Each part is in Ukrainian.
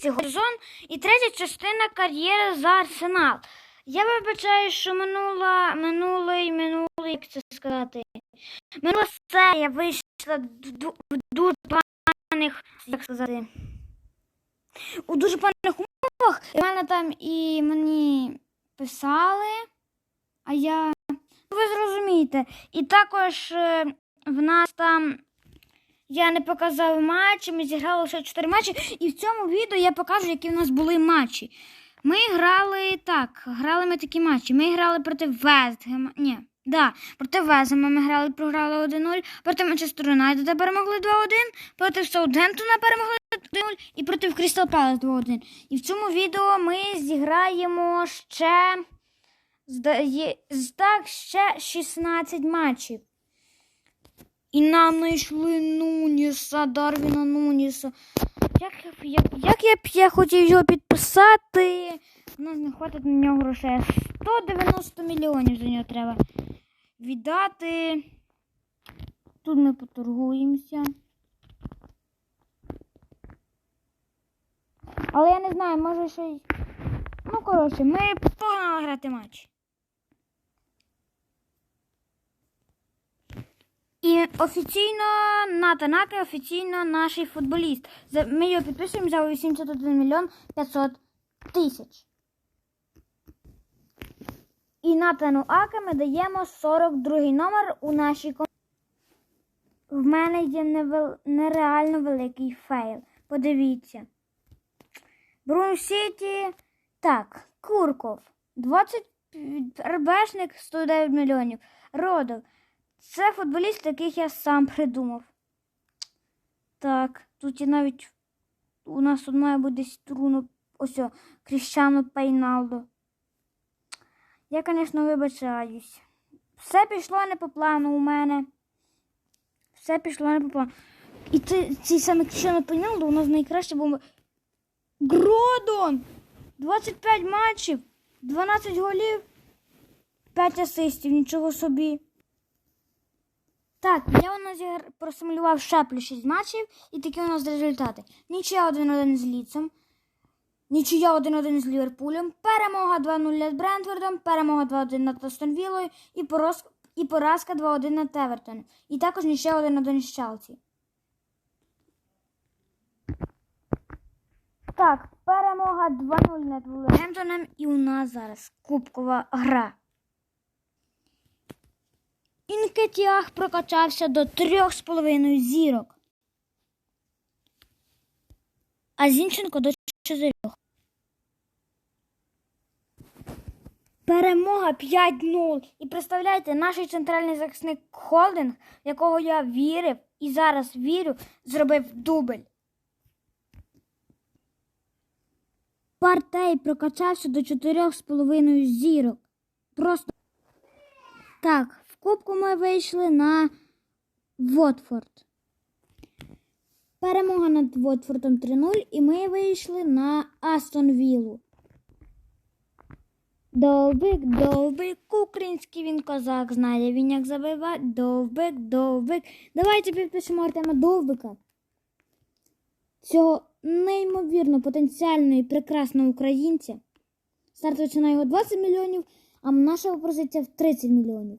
цього сезон і третя частина кар'єри за Арсенал. Я вибачаю, що минула, минулий, минулий, як це сказати, минула серія вийшла в дуже поганих, як сказати, у дуже поганих умовах. В мене там і мені писали, а я, ну, ви зрозумієте, і також е, в нас там я не показав матчі, ми зіграли лише 4 матчі, і в цьому відео я покажу, які в нас були матчі. Ми грали так, грали ми такі матчі. Ми грали проти Вестгема. Ні, да, проти Вестгема ми грали, програли 1-0, проти Манчестер Юнайтеда перемогли 2-1, проти Саутгемптона перемогли 1-0 і проти Крістал Пелес 2-1. І в цьому відео ми зіграємо ще так, ще 16 матчів. І нам знайшли Нуніса, Дарвіна Нуніса. Як, я як, я б я хотів його підписати? У нас не хватить на нього грошей. 190 мільйонів за нього треба віддати. Тут ми поторгуємося. Але я не знаю, може ще. Ну, коротше, ми погнали грати матч. І офіційно на Танаки офіційно наш футболіст. Ми його підписуємо за 81 мільйон 500 тисяч. І Натану Аке ми даємо 42 номер у нашій команді. В мене є невел... нереально великий фейл. Подивіться. Брун Сіті. Так, Курков. 20 РБшник 109 мільйонів. Родов. Це футболіст, яких я сам придумав. Так, тут і навіть у нас тут має бути десь Труно, ось о, Кріщано Пейналдо. Я, звісно, вибачаюсь. Все пішло не по плану у мене. Все пішло не по плану. І це, цей саме Кріщано Пейналдо у нас найкраще бомба. Гродон! 25 матчів, 12 голів, 5 асистів, нічого собі. Так, я нас зігр- просимулював шаплю 6 матчів, і такі у нас результати. Нічия 1-1 з Ліцем, нічия 1-1 з Ліверпулем, перемога 2-0 над Брентфордом, перемога 2-1 над Астон Віллою і, порос... і поразка 2-1 над Евертоном. І також нічия 1-1 з Челсі. Так, перемога 2-0 над Вулверхемптоном і у нас зараз кубкова гра. Інкетіах прокачався до 3,5 зірок. А Зінченко до 4. Перемога 5-0. І представляєте, наш центральний захисник Холдинг, в якого я вірив і зараз вірю, зробив дубль. Партей прокачався до 4,5 зірок. Просто так, кубку ми вийшли на Вотфорд. Перемога над Вотфордом 3-0, і ми вийшли на Астон Віллу. Довбик, довбик, український він козак, знає він як забивати. Довбик, довбик. Давайте підпишемо Артема Довбика. Цього неймовірно потенціального і прекрасного українця. Стартова ціна його 20 мільйонів, а наша пропозиція в 30 мільйонів.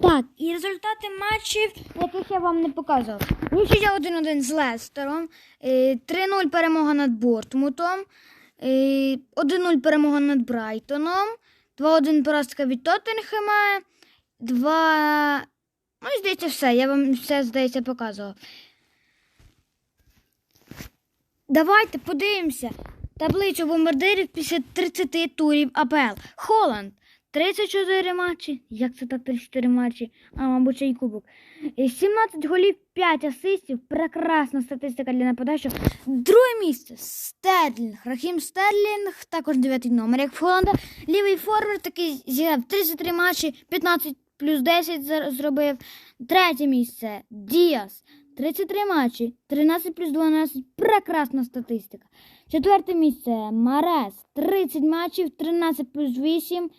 Так, і результати матчів, яких я вам не показував. Нічия 1-1 з Лестером, е, 3-0 перемога над Бортмутом, е, 1-0 перемога над Брайтоном, 2-1 поразка від Тоттенхема, 2... Ну, і здається, все. Я вам все, здається, показував. Давайте подивимося таблицю бомбардирів після 30 турів АПЛ. Холланд 34 матчі. Як це так 34 матчі? А, мабуть, ще й кубок. Е, 17 голів, 5 асистів. Прекрасна статистика для нападачів. Друге місце Стерлінг. Рахім Стерлінг, також 9 номер, як в Холланда. Лівий форвард такий зіграв 33 матчі, 15 плюс 10 зробив. Третє місце Діас. 33 матчі, 13 плюс 12. Прекрасна статистика. Четверте місце Марес. 30 матчів, 13 плюс 8.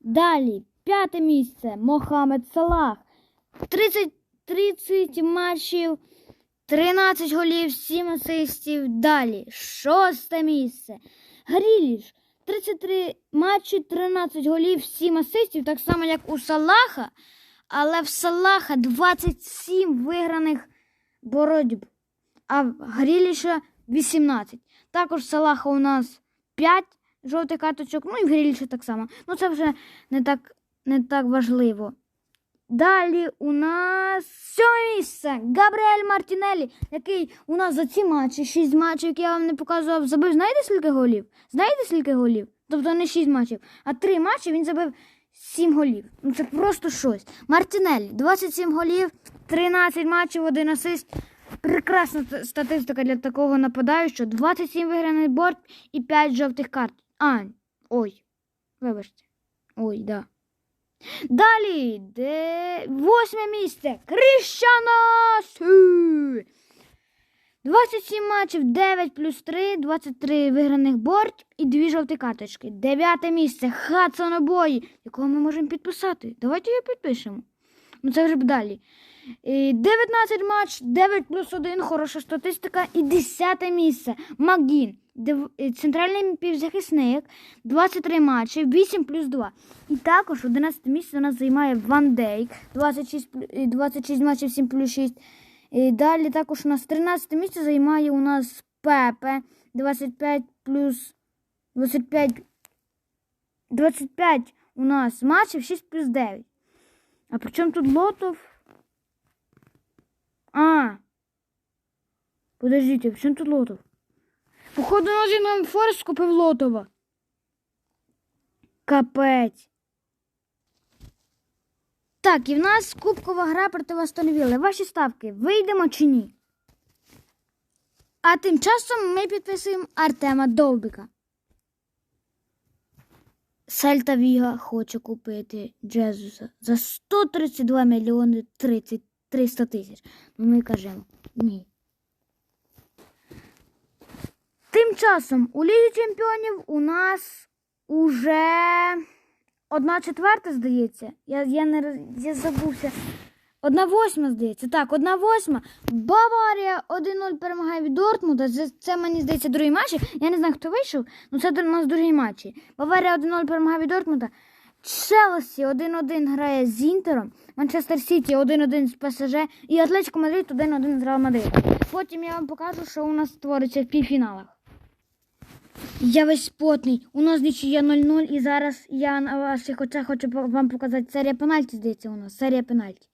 Далі. П'яте місце Мохамед Салах. 30, 30 матчів, 13 голів, 7 асистів. Далі. Шосте місце. Гріліш. 33 матчі, 13 голів, 7 асистів, так само, як у Салаха. Але в Салаха 27 виграних боротьб, а в Гріліша 18. Також Салаха у нас 5 жовтих карточок, ну і в Гріліша так само. Ну це вже не так, не так важливо. Далі у нас сьоме місце. Габріель Мартінеллі, який у нас за ці матчі, 6 матчів, які я вам не показував, забив, знаєте скільки голів? Знаєте скільки голів? Тобто не 6 матчів, а 3 матчі він забив 7 голів. Ну це просто щось. Мартінеллі, 27 голів, 13 матчів, 1 асист. Прекрасна статистика для такого нападаючого. 27 виграних борт і 5 жовтих карт. А, ой, вибачте. Ой, да. Далі, де восьме місце. Кріщана Сю. 27 матчів, 9 плюс 3, 23 виграних борт і 2 жовті карточки. Дев'яте місце. Хадсонобої, якого ми можемо підписати. Давайте його підпишемо. Ну це вже б далі. І 19 матч, 9 плюс 1, хороша статистика. І 10 місце. Макгін. Дев- е, Центральний півзахисник, 23 матчі, 8 плюс 2. І також 11 місце у нас займає Ван Дейк, 26, е, 26 матчів, 7 плюс 6. І далі також у нас 13 місце займає у нас Пепе, 25 плюс 25, 25 у нас матчів, 6 плюс 9. А при чому тут Лотов? А. Подождите, при чому тут Лотов? Походу, Нотінгем Форест купив Лотова. Капець. Так, і в нас кубкова гра проти Вастонвілли. Ваші ставки, вийдемо чи ні? А тим часом ми підписуємо Артема Довбика. Сельта Віга хоче купити Джезуса за 132 мільйони 30 300 тисяч. Ну, Ми кажемо ні. Тим часом у Лізі Чемпіонів у нас уже одна четверта, здається. Я, я, не, я забувся. Одна восьма, здається. Так, одна восьма. Баварія 1-0 перемагає від Дортмунда. Це, це мені здається другий матч. Я не знаю, хто вийшов, але це у нас другий матч. Баварія 1-0 перемагає від Дортмунда. Челсі 1-1 грає з Інтером, Манчестер Сіті 1-1 з ПСЖ і Атлетико Мадрид 1-1 з Реал Мадрида. Потім я вам покажу, що у нас твориться в півфіналах. Я весь потний. У нас нічия 0-0 і зараз я на ваших очах хочу вам показати серія пенальті, здається, у нас. Серія пенальті.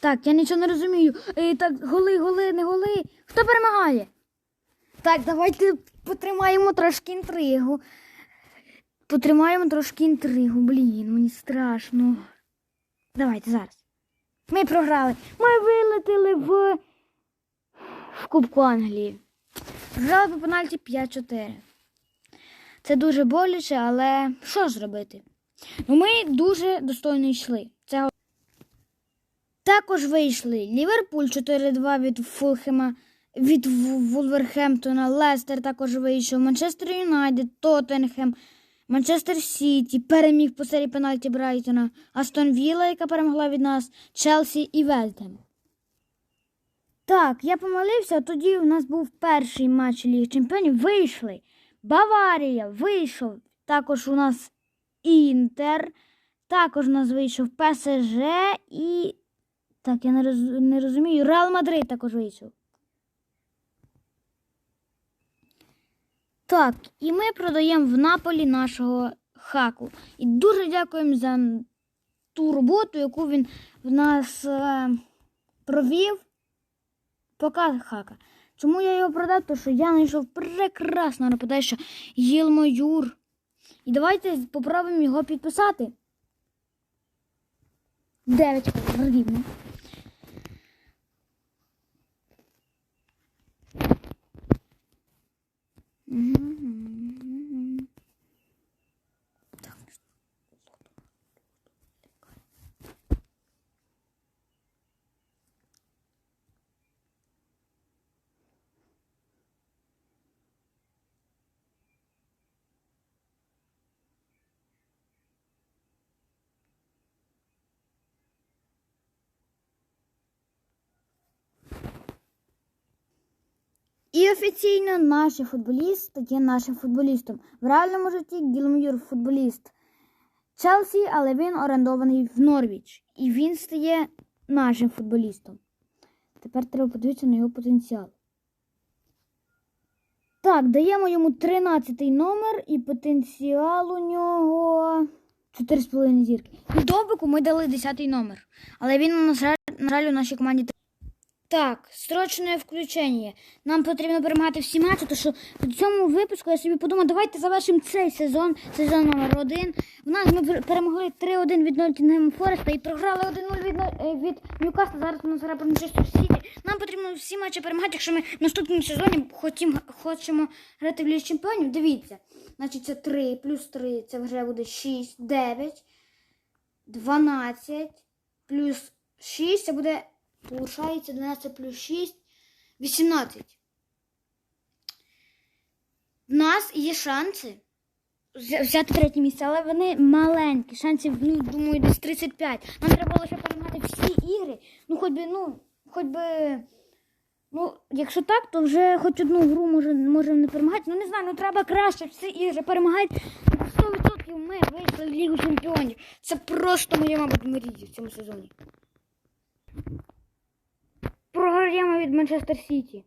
Так, я нічого не розумію. Е, так, голи, голи, не голи. Хто перемагає? Так, давайте потримаємо трошки інтригу. Потримаємо трошки інтригу. Блін, мені страшно. Давайте зараз. Ми програли. Ми вилетіли в, в Кубку Англії. Програли по пенальті 5-4. Це дуже боляче, але що зробити? Ну, ми дуже достойно йшли. Це... Також вийшли Ліверпуль 4-2 від Фулхема, від Ву- Вулверхемптона, Лестер також вийшов, Манчестер Юнайтед, Тоттенхем, Манчестер Сіті переміг по серії пенальті Брайтона, Астон Вілла, яка перемогла від нас, Челсі і Вельтем. Так, я помилився, тоді у нас був перший матч Ліги Чемпіонів. Вийшли. Баварія вийшов. Також у нас Інтер. Також у нас вийшов ПСЖ і. Так, я не, розумію. Реал Мадрид також вийшов. Так, і ми продаємо в Наполі нашого хаку. І дуже дякуємо за ту роботу, яку він в нас е, провів. Показ хака. Чому я його продав? Тому що я знайшов прекрасного нападаюча Єлмоюр. І давайте попробуємо його підписати. 9 рівно. Mm-hmm. Офіційно наш футболіст стає нашим футболістом. В реальному житті Гілмюр футболіст Челсі, але він орендований в Норвіч. І він стає нашим футболістом. Тепер треба подивитися на його потенціал. Так, даємо йому 13 номер і потенціал у нього 4,5 зірки. І Довбику ми дали 10 номер. Але він, на жаль, у нашій команді. Так, срочне включення. Нам потрібно перемагати всі матчі, тому що в цьому випуску я собі подумав, давайте завершимо цей сезон, сезон номер один. В нас ми перемогли 3-1 від Ноттінгем Фореста і програли 1-0 від, е, від Ньюкасла. Зараз у нас гра про Манчестер Сіті. Нам потрібно всі матчі перемагати, якщо ми в наступному сезоні хотім, хочемо грати в Лігі Чемпіонів. Дивіться, значить це 3 плюс 3, це вже буде 6, 9, 12, плюс 6, це буде Получається 12 плюс 6, 18. В нас є шанси взяти третє місце, але вони маленькі. Шансів, ну, думаю, десь 35. Нам треба лише перемагати всі ігри. Ну, хоч би, ну, хоч би. Ну, якщо так, то вже хоч одну гру може, можемо не перемагати. Ну не знаю, ну треба краще всі ігри перемагати. 100% ми вийшли в Лігу Чемпіонів. Це просто моя, мабуть, мрія в цьому сезоні програємо від Манчестер Сіті.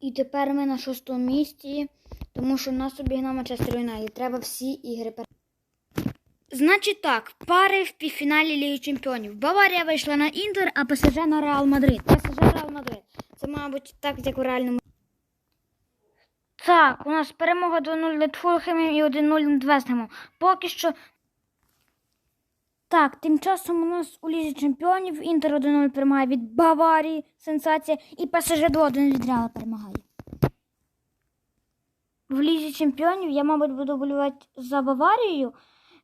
І тепер ми на шостому місці, тому що нас обігнав Манчестер Юнайтед. Треба всі ігри пер... Значить так, пари в півфіналі Ліги Чемпіонів. Баварія вийшла на Інтер, а ПСЖ на Реал Мадрид. ПСЖ Реал Мадрид. Це, мабуть, так, як у реальному. Так, у нас перемога 2-0 над Фулхемом і 1-0 над Вестгемом. Поки що так, тим часом у нас у Лізі Чемпіонів Інтер 1-0 перемагає від Баварії, сенсація, і ПСЖ 2-1 від Реала перемагає. В Лізі Чемпіонів я, мабуть, буду болювати за Баварією,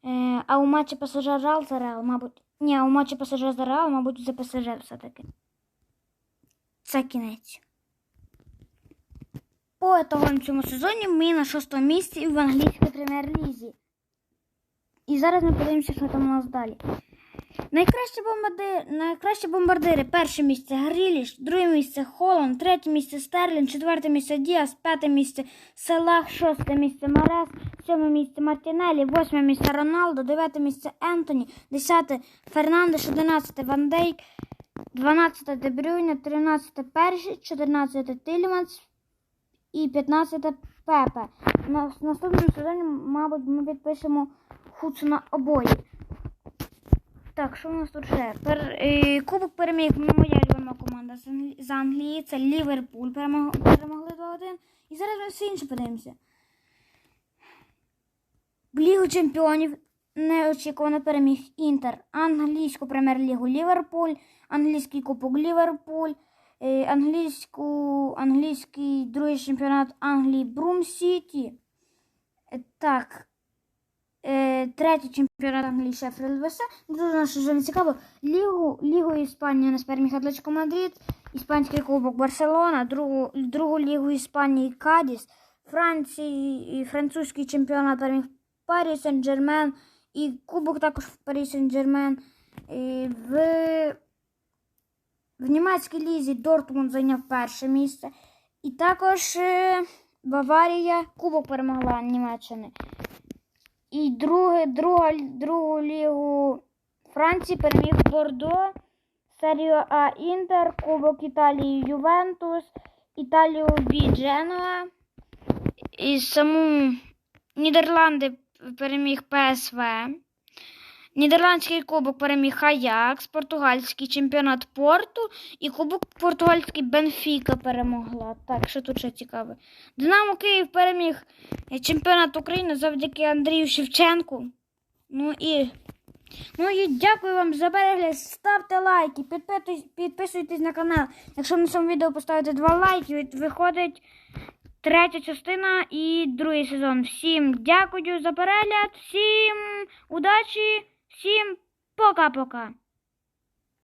е, а у матчі ПСЖ Реал за Реал, мабуть. Ні, у матчі ПСЖ за Реал, мабуть, за ПСЖ все-таки. Це кінець. По ітогам цьому сезоні ми на шостому місці в англійській прем'єр-лізі. І зараз ми подивимося, що там у нас далі. Найкращі бомбардири, найкращі бомбардири. Перше місце Гріліш, друге місце Холланд, третє місце Стерлін, четверте місце Діас, п'яте місце Селах, шосте місце Марес, сьоме місце Мартінелі, восьме місце Роналдо, дев'яте місце Ентоні, десяте Фернандеш, одинадцяте Ван Дейк, дванадцяте Дебрюйне, тринадцяте Перші, чотирнадцяте Тильманс і п'ятнадцяте Пепе. На наступному сезоні, мабуть, ми підпишемо Худсона обоє. Так, що у нас тут ще? Пер, е, Кубок переміг моя любима команда з Англії. Це Ліверпуль. Перемог, перемогли 2-1. І зараз ми все інше подивимося. Лігу чемпіонів неочікувано переміг Інтер, англійську прем'єр-лігу Ліверпуль, англійський кубок Ліверпуль, е, англійську, англійський другий чемпіонат Англії Брум Сіті. Е, Так, третій чемпіонат Англії Шеффілд ВС. Дуже нас вже не цікаво. Лігу, Лігу Іспанії нас переміг Атлетико Мадрид, Іспанський кубок Барселона, другу, другу лігу Іспанії Кадіс, Франції, і французький чемпіонат переміг Парі Сен-Джермен і кубок також в Парі Сен-Джермен. В, в німецькій лізі Дортмунд зайняв перше місце. І також е, Баварія кубок перемогла Німеччини. І друге, друга, другу лігу Франції переміг Бордо, серію А Інтер, Кубок Італії Ювентус, Італію Бі Дженуа. І саму Нідерланди переміг ПСВ. Нідерландський кубок переміг Аякс, португальський чемпіонат Порту і кубок португальський Бенфіка перемогла. Так, що тут ще цікаве. Динамо Київ переміг чемпіонат України завдяки Андрію Шевченку. Ну і, ну і дякую вам за перегляд. Ставте лайки, підписуйтесь, підписуйтесь на канал. Якщо на цьому відео поставите два лайки, виходить третя частина і другий сезон. Всім дякую за перегляд, всім удачі, всім пока-пока.